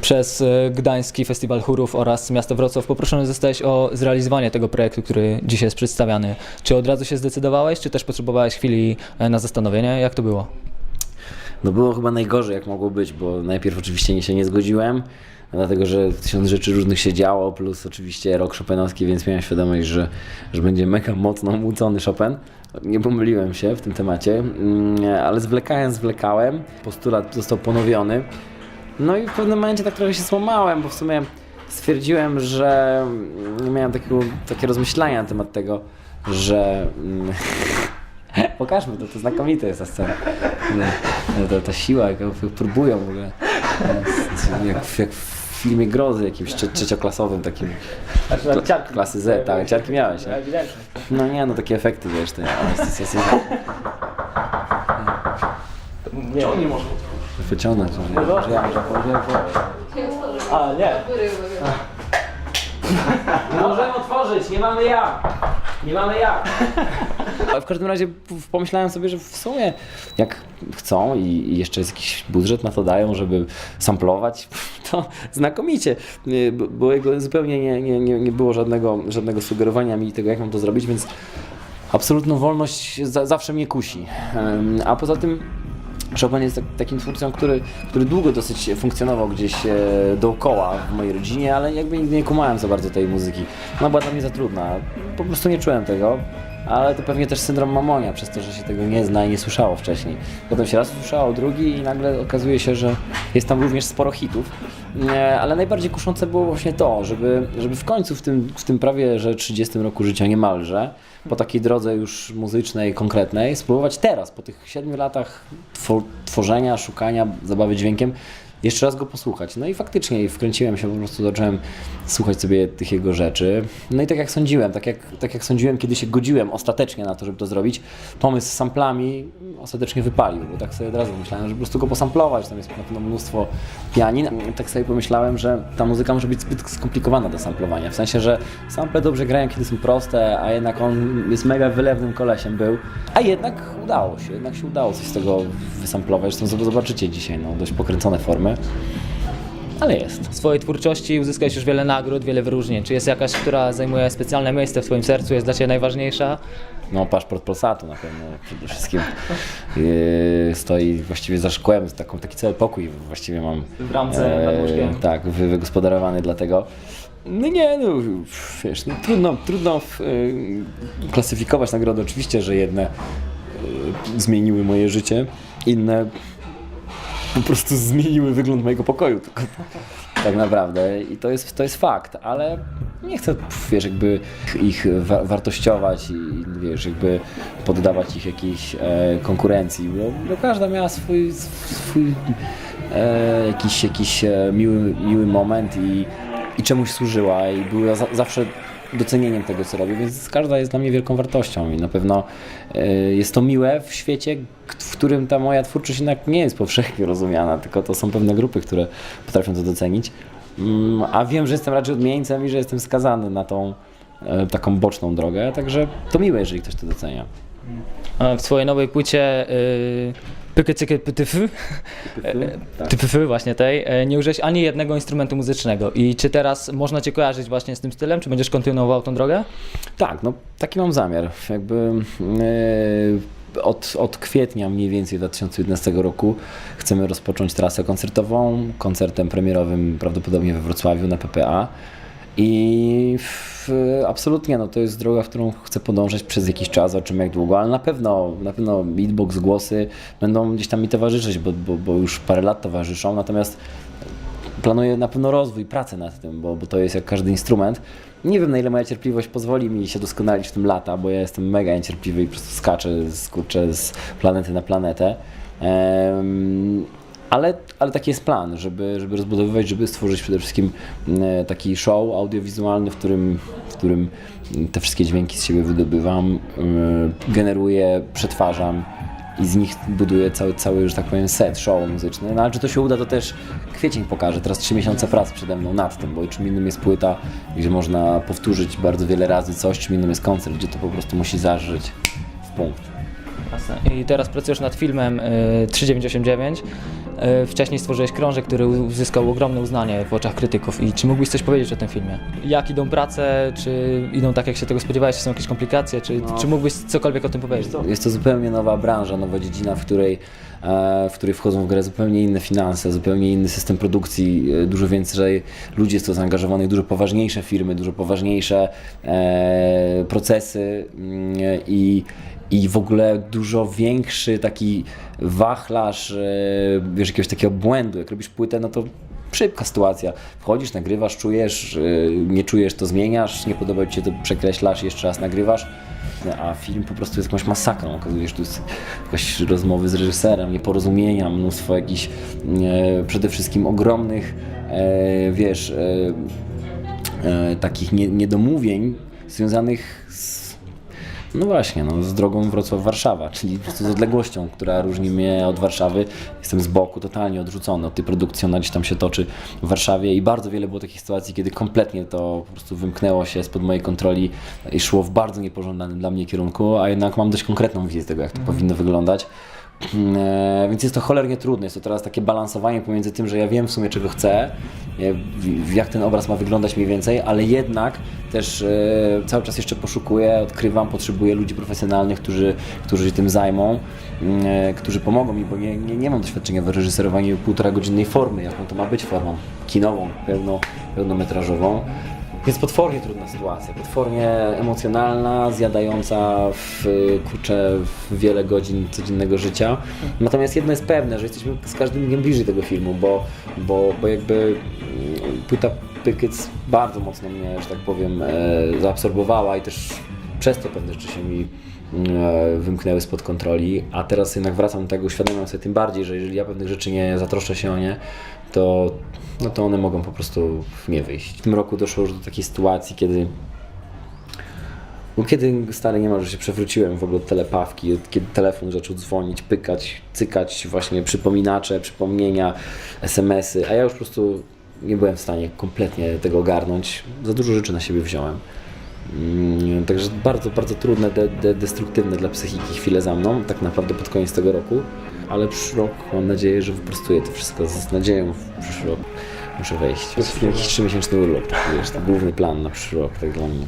Przez e, Gdański Festiwal Chórów oraz Miasto Wrocław poproszony zostałeś o zrealizowanie tego projektu, który dzisiaj jest przedstawiany. Czy od razu się zdecydowałeś, czy też potrzebowałeś chwili e, na zastanowienie? Jak to było? No było chyba najgorzej jak mogło być, bo najpierw oczywiście się nie zgodziłem, dlatego że tysiąc rzeczy różnych się działo, plus oczywiście rok Chopinowski, więc miałem świadomość, że, że będzie mega mocno mucony Chopin. Nie pomyliłem się w tym temacie, mm, ale zwlekałem, zwlekałem, postulat został ponowiony. No i w pewnym momencie tak trochę się złamałem, bo w sumie stwierdziłem, że mm, miałem takiego, takie rozmyślania na temat tego, że mm, Pokażmy to, to znakomite jest ta scena. No, To, ta siła, jak próbują w ogóle. Jak, jak w filmie grozy jakimś trze- trzecioklasowym takim. Kla- klasy Z, tak, ciarki miałeś, nie? No nie, no takie efekty wiesz, te jest, jest, jest, Nie, nie może. Wyciągnąć. Że, że ja może powiem, A, nie. Nie możemy otworzyć, nie mamy jak. Nie mamy jak. Ale w każdym razie p- pomyślałem sobie, że w sumie jak chcą i i jeszcze jest jakiś budżet na to dają, żeby samplować, to znakomicie. Nie, bo- Bo jego zupełnie nie, nie, nie, nie było żadnego, żadnego sugerowania mi tego, jak mam to zrobić, więc absolutną wolność za, zawsze mnie kusi. Em, A poza tym Chopin jest tak, takim twórcą, który, który długo dosyć funkcjonował gdzieś e, dookoła w mojej rodzinie, ale jakby nigdy nie kumałem za bardzo tej muzyki. No była dla mnie za trudna. Po prostu nie czułem tego. Ale to pewnie też syndrom mamonia, przez to, że się tego nie zna i nie słyszało wcześniej. Potem się raz usłyszało, drugi i nagle okazuje się, że jest tam również sporo hitów. Nie, ale najbardziej kuszące było właśnie to, żeby, żeby w końcu w tym, w tym prawie że 30 roku życia niemalże, po takiej drodze już muzycznej, konkretnej, spróbować teraz, po tych 7 latach two, tworzenia, szukania, zabawy dźwiękiem, jeszcze raz go posłuchać. No i faktycznie wkręciłem się, po prostu zacząłem słuchać sobie tych jego rzeczy. No i tak jak sądziłem, tak jak, tak jak sądziłem, kiedy się godziłem ostatecznie na to, żeby to zrobić, pomysł z samplami ostatecznie wypalił, bo tak sobie od razu myślałem, że po prostu go posamplować, tam jest na pewno mnóstwo pianin. Tak sobie pomyślałem, że ta muzyka może być zbyt skomplikowana do samplowania, w sensie, że sample dobrze grają, kiedy są proste, a jednak on jest mega wylewnym kolesiem był, a jednak udało się, jednak się udało coś z tego wysamplować, zresztą zobaczycie dzisiaj, no dość pokręcone formy, ale jest. W swojej twórczości uzyskałeś już wiele nagród, wiele wyróżnień. Czy jest jakaś, która zajmuje specjalne miejsce w Twoim sercu, jest dla Ciebie najważniejsza? No, paszport Polsatu na pewno przede wszystkim yy, stoi właściwie za szkłem, taką, taki cały pokój właściwie mam. W ramce nad łóżkiem. Tak, wy, wygospodarowany dlatego. No nie, no wiesz, no, trudno, trudno yy, klasyfikować nagrody. Oczywiście, że jedne yy, zmieniły moje życie, inne po prostu zmieniły wygląd mojego pokoju. Tylko, tak naprawdę i to jest, to jest fakt, ale nie chcę, wiesz, jakby ich wa- wartościować i wiesz, jakby poddawać ich jakiejś e, konkurencji, bo, bo każda miała swój, swój e, jakiś, jakiś e, miły, miły moment i, i czemuś służyła i była za, zawsze docenieniem tego, co robię, więc każda jest dla mnie wielką wartością i na pewno e, jest to miłe w świecie, w którym ta moja twórczość jednak nie jest powszechnie rozumiana, tylko to są pewne grupy, które potrafią to docenić. Mm, A wiem, że jestem raczej odmieńcem i że jestem skazany na tą e, taką boczną drogę, także to miłe, jeżeli ktoś to docenia. W swojej nowej płycie yy, Cyky pytyfy, Tak. typyfy właśnie tej, e, nie użyłeś ani jednego instrumentu muzycznego. I czy teraz można Cię kojarzyć właśnie z tym stylem? Czy będziesz kontynuował tą drogę? Tak, no taki mam zamiar. Jakby e, od, od kwietnia mniej więcej 2011 roku chcemy rozpocząć trasę koncertową, koncertem premierowym prawdopodobnie we Wrocławiu na PPA. I w, absolutnie no, to jest droga, w którą chcę podążać przez jakiś czas, o czym jak długo, ale na pewno, na pewno beatbox, głosy będą gdzieś tam mi towarzyszyć, bo, bo, bo już parę lat towarzyszą, natomiast planuję na pewno rozwój, pracę nad tym, bo, bo to jest jak każdy instrument. Nie wiem na ile moja cierpliwość pozwoli mi się doskonalić w tym lata, bo ja jestem mega niecierpliwy i po prostu skaczę z, kurczę, z planety na planetę. Ale, ale taki jest plan, żeby, żeby rozbudowywać, żeby stworzyć przede wszystkim e, taki show audiowizualny, w którym, w którym te wszystkie dźwięki z siebie wydobywam, e, generuję, przetwarzam i z nich buduję cały, cały, że tak powiem, set, show muzyczny. No ale czy to się uda, to też kwiecień pokaże. Teraz trzy miesiące pracy przede mną nad tym, bo czym innym jest płyta, gdzie można powtórzyć bardzo wiele razy coś, czym innym jest koncert, gdzie to po prostu musi zażyć w punkt. Jasne. I teraz pracujesz nad filmem y, 399. E, Wcześniej stworzyłeś krążek, który uzyskał ogromne uznanie w oczach krytyków. I czy mógłbyś coś powiedzieć o tym filmie? Jak idą prace? Czy idą tak, jak się tego spodziewałeś? Czy są jakieś komplikacje? Czy, czy mógłbyś cokolwiek o tym powiedzieć? Jest to zupełnie nowa branża, nowa dziedzina, w której, e, w której wchodzą w grę zupełnie inne finanse, zupełnie inny system produkcji, e, dużo więcej ludzi jest to zaangażowanych, dużo poważniejsze firmy, dużo poważniejsze e, procesy mm, i, i w ogóle dużo większy taki wachlarz, e, wiesz, jakiegoś takiego błędu. Jak robisz płytę, no to szybka sytuacja. Wchodzisz, nagrywasz, czujesz, e, nie czujesz, to zmieniasz, nie podoba ci się, to przekreślasz, jeszcze raz nagrywasz. No, a film po prostu jest jakąś masakrą. Okazuje się, że tu jest jakaś rozmowy z reżyserem, nieporozumienia, mnóstwo jakichś e, przede wszystkim ogromnych, wiesz, takich nie, niedomówień związanych z no właśnie, no, z drogą Wrocław-Warszawa, czyli po prostu z odległością, która różni mnie od Warszawy. Jestem z boku, totalnie odrzucony od tej produkcji, ona gdzieś tam się toczy w Warszawie i bardzo wiele było takich sytuacji, kiedy kompletnie to po prostu wymknęło się spod mojej kontroli i szło w bardzo niepożądanym dla mnie kierunku, a jednak mam dość konkretną wizję tego, jak to powinno wyglądać. E, więc jest to cholernie trudne. Jest to teraz takie balansowanie pomiędzy tym, że ja wiem w sumie czego chcę, e, jak ten obraz ma wyglądać mniej więcej, ale jednak też e, cały czas jeszcze poszukuję, odkrywam, potrzebuję ludzi profesjonalnych, którzy, którzy się tym zajmą, mm, którzy pomogą mi, bo nie, nie, nie mam doświadczenia w reżyserowaniu półtora godzinnej formy, jaką to ma być formą kinową, pełno, pełnometrażową. Jest potwornie trudna sytuacja, potwornie emocjonalna, zjadająca w, kurczę, w wiele godzin codziennego życia. Natomiast jedno jest pewne, że jesteśmy z każdym dniem bliżej tego filmu, bo, bo, bo jakby mm, płyta Pykiec bardzo mocno mnie, że tak powiem, e, zaabsorbowała i też przez to pewne rzeczy się mi wymknęły spod kontroli, a teraz jednak wracam do tego, uświadamiam sobie tym bardziej, że jeżeli ja pewnych rzeczy nie zatroszczę się o nie, to, no to one mogą po prostu nie wyjść. W tym roku doszło już do takiej sytuacji, kiedy kiedy stary niemal, że się przewróciłem w ogóle od telepawki, kiedy telefon zaczął dzwonić, pykać, cykać właśnie przypominacze, przypomnienia, SMS-y, a ja już po prostu nie byłem w stanie kompletnie tego ogarnąć. Za dużo rzeczy na siebie wziąłem. Mm, Także bardzo, bardzo trudne, de, de, destruktywne dla psychiki chwile za mną, tak naprawdę pod koniec tego roku, ale przyszły rok mam nadzieję, że wyprostuję to wszystko z nadzieją w przyszły rok. Muszę wejść. To jest jakiś trzymiesięczny urlop, taki, wiesz, to główny plan na przyszły rok, tak dla mnie.